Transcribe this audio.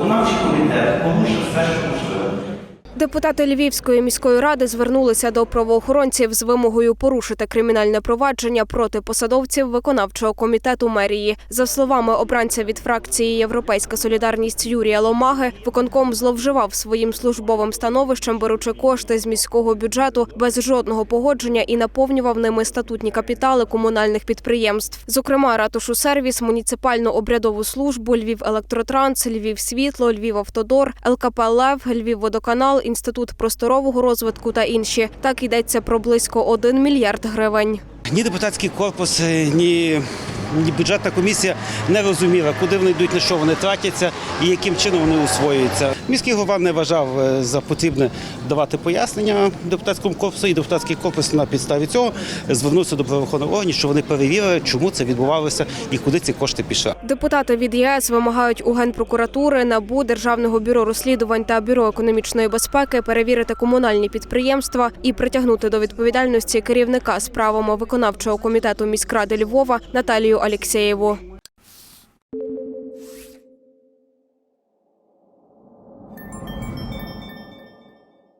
виконавчий комітет порушив все, що можливо. Депутати Львівської міської ради звернулися до правоохоронців з вимогою порушити кримінальне провадження проти посадовців виконавчого комітету мерії. За словами обранця від фракції Європейська солідарність Юрія Ломаги, виконком зловживав своїм службовим становищем, беручи кошти з міського бюджету без жодного погодження і наповнював ними статутні капітали комунальних підприємств, зокрема ратушу сервіс, муніципальну обрядову службу, Львів електротранс, Львів світло, Львів автодор, ЛКП Лев, Львів водоканал, інститут просторового розвитку та інші. Так йдеться про близько 1 мільярд гривень. Ні депутатський корпус, ні бюджетна комісія не розуміла, куди вони йдуть, на що вони тратяться і яким чином вони усвоюються. Міський голова не вважав е, за потрібне давати пояснення депутатському корпусу, і депутатський корпус на підставі цього звернувся до правоохоронних органів, що вони перевірили, чому це відбувалося і куди ці кошти пішли. Депутати від ЄС вимагають у генпрокуратури, набу Державного бюро розслідувань та бюро економічної безпеки перевірити комунальні підприємства і притягнути до відповідальності керівника справами виконавчого комітету міськради Львова Наталію Алєксєєву.